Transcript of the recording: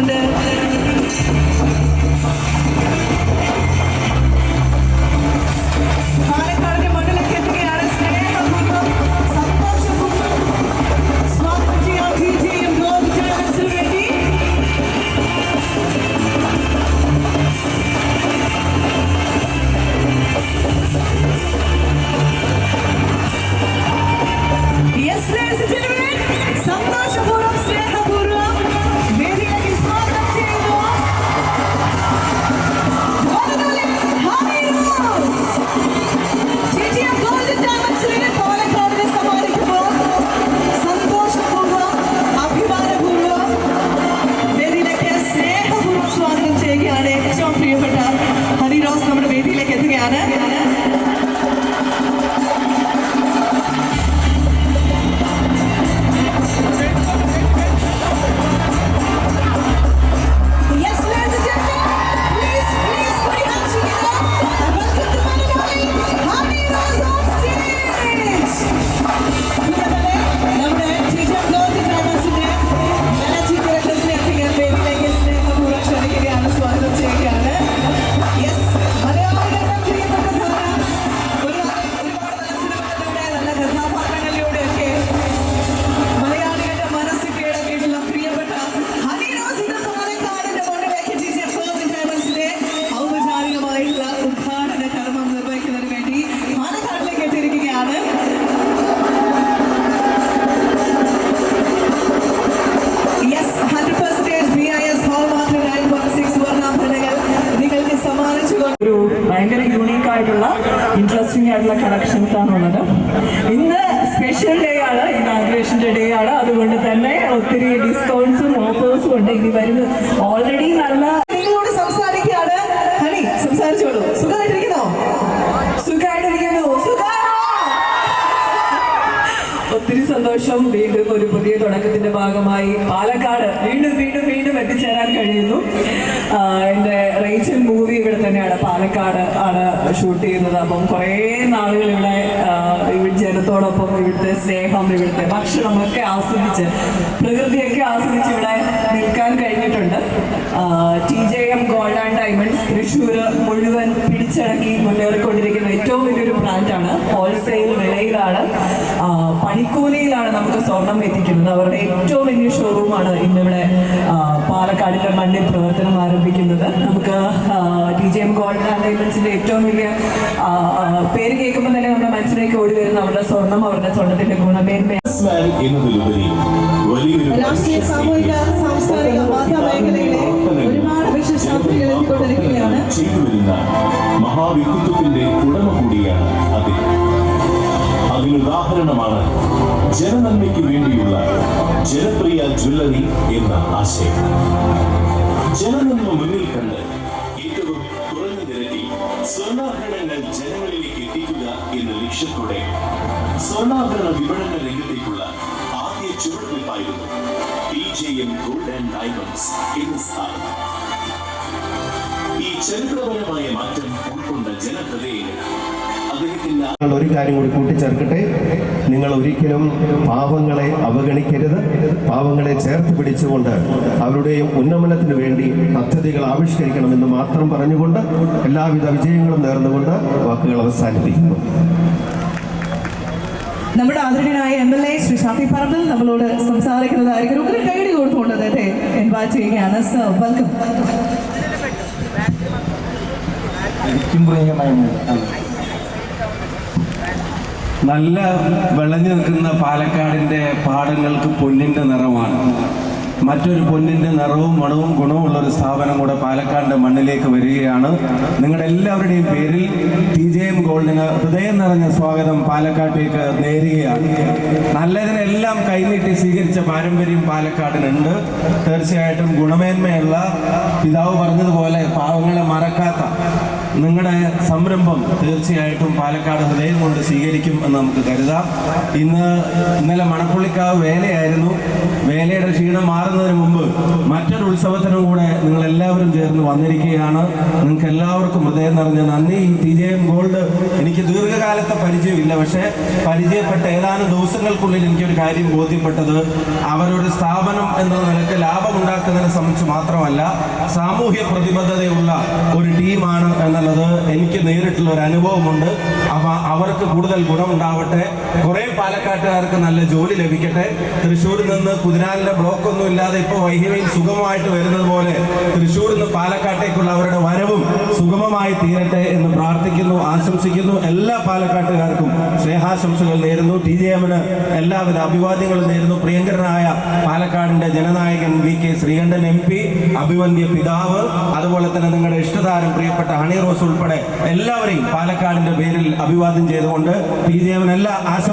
ആശംസിച്ചുകൊണ്ട് ഞാൻ ആയിട്ടുള്ള കളക്ഷൻസ് ആണുള്ളത്. ഇന്ന് സ്പെഷ്യൽ ഡേ ആണ് ഇനാഗ്രേഷന്റെ ഡേ ആണ്. അതുകൊണ്ട് തന്നെ ഒത്തിരി ഡിസ്കൗണ്ട്സും ഓഫേഴ്സും ഉണ്ട്. ഇനി വരുന്നത് ഓൾറെഡി നല്ല സംസാരിച്ചോളൂ. ഒത്തിരി സന്തോഷം. വീണ്ടും തുടക്കത്തിന്റെ ഭാഗമായി പാലക്കാട് വീണ്ടും വീണ്ടും വീണ്ടും എത്തിച്ചേരാൻ കഴിയുന്നു. എന്റെ റേച്ചൽ മൂവി ഇവിടെ തന്നെയാണ്. പാലക്കാട് ആണ് ഷൂട്ട് ചെയ്യുന്നത്. അപ്പം കുറേ നാളുകൾ ഇവിടെ ജനത്തോടൊപ്പം ഇവിടുത്തെ സ്നേഹം ഇവിടുത്തെ ഭക്ഷണമൊക്കെ ആസ്വദിച്ച് പ്രകൃതിയൊക്കെ ആസ്വദിച്ച് ഇവിടെ നിൽക്കാൻ കഴിഞ്ഞിട്ടുണ്ട്. T J M gold and diamonds Thrissur മുഴുവൻ പിടിച്ചടക്കി മുന്നേറിക്കൊണ്ടിരിക്കുന്ന ഏറ്റവും വലിയൊരു ആണ് ഹോൾസെയിൽ വിലയിലാണ്. ആ, പണിക്കൂലിയിലാണ് നമുക്ക് സ്വർണം എത്തിക്കുന്നത്. അവരുടെ ഏറ്റവും വലിയ ഷോറൂമാണ് ഇന്നിവിടെ ആ, പാലക്കാടിന്റെ മണ്ണിൽ പ്രവർത്തനം ആരംഭിക്കുന്നത്. നമുക്ക് T J M gold and ഏറ്റവും വലിയ പേര് കേൾക്കുമ്പോൾ തന്നെ നമ്മുടെ മനസ്സിലേക്ക് ഓടി വരുന്ന അവരുടെ സ്വർണം അവരുടെ സ്വർണത്തിന്റെ ഗുണമേന്മ. രാഷ്ട്രീയ സാമൂഹിക സാംസ്കാരിക വാർത്താ മേഖലയിലെ ഒരുപാട് വിശേഷാർത്ഥികൾ എത്തിക്കൊണ്ടിരിക്കുകയാണ് ചെയ്തു വരുന്ന മഹാവ്യക്തിത്വത്തിന്റെ ഉടമ കൂടിയാണ് അദ്ദേഹം. അതിനുദാഹരണമാണ് ജനനന്മയ്ക്ക് വേണ്ടിയുള്ള ജനപ്രിയ ജ്വല്ലറി എന്ന ആശയം. ജനനന്മ മുന്നിൽ കണ്ട് ഏറ്റവും കുറഞ്ഞ നിരക്കിൽ സ്വർണാഭരണങ്ങൾ ജനങ്ങളിലേക്ക് എത്തിക്കുക എന്ന ലക്ഷ്യത്തോടെ സ്വർണാഭരണ വിപണന രംഗത്തേക്കുള്ള ആദ്യ ചുവടുവെപ്പായിരുന്നു P J M gold and diamonds എന്ന ഈ ചരിത്രപരമായ മാറ്റം ഉൾക്കൊണ്ട നിങ്ങൾ ഒരു കാര്യം കൂടി കൂട്ടിച്ചേർക്കട്ടെ. നിങ്ങൾ ഒരിക്കലും പാവങ്ങളെ അവഗണിക്കരുത്. പാവങ്ങളെ ചേർത്ത് പിടിച്ചുകൊണ്ട് അവരുടെയും ഉന്നമനത്തിന് വേണ്ടി പദ്ധതികൾ ആവിഷ്കരിക്കണമെന്ന് മാത്രം പറഞ്ഞുകൊണ്ട് എല്ലാവിധ വിജയങ്ങളും നേർന്നുകൊണ്ട് വാക്കുകൾ അവസാനിപ്പിക്കുന്നു. നമ്മുടെ ആദരണീയനായ M L A Shri Shafi Parambil നമ്മളോട് സംസാരിക്കുന്നതായിരിക്കും. ഒരു കൈഡി കൊടുത്തുകൊണ്ട് അദ്ദേഹത്തെ ഇൻവൈറ്റ് ചെയ്യുകയാണ്. സർ വെൽക്കം നല്ല വിളഞ്ഞു നിൽക്കുന്ന പാലക്കാടിന്റെ പാടങ്ങൾക്ക് പൊന്നിന്റെ നിറമാണ്. മറ്റൊരു പൊന്നിന്റെ നിറവും മണവും ഗുണവുമുള്ള ഒരു സ്ഥാപനം കൂടെ പാലക്കാടിന്റെ മണ്ണിലേക്ക് വരികയാണ്. നിങ്ങളുടെ എല്ലാവരുടെയും പേരിൽ ടി ജെ എം ഗോൾഡിന് ഹൃദയം നിറഞ്ഞ സ്വാഗതം പാലക്കാട്ടേക്ക് നേരുകയാണ്. നല്ലതിനെല്ലാം കൈനീട്ടി സ്വീകരിച്ച പാരമ്പര്യം പാലക്കാടിനുണ്ട്. തീർച്ചയായിട്ടും ഗുണമേന്മയുള്ള പിതാവ് പറഞ്ഞതുപോലെ പാവങ്ങളെ മറക്കാത്ത നിങ്ങളുടെ സംരംഭം തീർച്ചയായിട്ടും പാലക്കാട് ഹൃദയം കൊണ്ട് സ്വീകരിക്കും എന്ന് നമുക്ക് കരുതാം. ഇന്ന് ഇന്നലെ മണപ്പുള്ളിക്കാവ് വേലയായിരുന്നു. വേലയുടെ ക്ഷീണം മാറുന്നതിന് മുമ്പ് മറ്റൊരു ഉത്സവത്തിനും കൂടെ നിങ്ങൾ എല്ലാവരും ചേർന്ന് വന്നിരിക്കുകയാണ്. നിങ്ങൾക്ക് എല്ലാവർക്കും ഹൃദയം നിറഞ്ഞ നന്ദി. ഈ ടി ജെ എം ഗോൾഡ് എനിക്ക് ദീർഘകാലത്തെ പരിചയമില്ല. പക്ഷേ പരിചയപ്പെട്ട ഏതാനും ദിവസങ്ങൾക്കുള്ളിൽ എനിക്കൊരു കാര്യം ബോധ്യപ്പെട്ടത് അവരൊരു സ്ഥാപനം എന്ന നിലയ്ക്ക് ലാഭമുണ്ടാക്കുന്നതിനെ സംബന്ധിച്ച് മാത്രമല്ല സാമൂഹ്യ പ്രതിബദ്ധതയുള്ള ഒരു ടീമാണ് എന്നുള്ളത് എനിക്ക് നേരിട്ടുള്ള ഒരു അനുഭവമുണ്ട്. അപ്പം അവർക്ക് കൂടുതൽ ഗുണമുണ്ടാവട്ടെ. കുറേ പാലക്കാട്ടുകാർക്ക് നല്ല ജോലി ലഭിക്കട്ടെ. തൃശ്ശൂരിൽ നിന്ന് കുതിരാലിന്റെ ബ്ലോക്ക് ഒന്നും ഇല്ലാതെ ഇപ്പോൾ വൈഹിവയിൽ സുഖമായിട്ട് വരുന്നത് പോലെ തൃശ്ശൂരിൽ നിന്ന് പാലക്കാട്ടേക്കുള്ള അവരുടെ വരവും സുഗമമായി തീരട്ടെ എന്ന് പ്രാർത്ഥിക്കുന്നു ആശംസിക്കുന്നു. എല്ലാ പാലക്കാട്ടുകാർക്കും സ്നേഹാശംസകൾ നേരുന്നു. ടി. ജെ. എമ്മിന് എല്ലാവിധ അഭിവാദ്യങ്ങളും നേരുന്നു. പ്രിയങ്കരനായ പാലക്കാടിന്റെ Jananayakan V. K. Sreekandan M. P അഭിവന്ദ്യ പിതാവ് അതുപോലെ തന്നെ നിങ്ങളുടെ ഇഷ്ടതാരം പ്രിയപ്പെട്ട ഹണി റോസ് ഉൾപ്പെടെ എല്ലാവരെയും പാലക്കാടിന്റെ പേരിൽ അഭിവാദ്യം ചെയ്തുകൊണ്ട് ടി. ജെ. എമ്മിന് എല്ലാ ആശം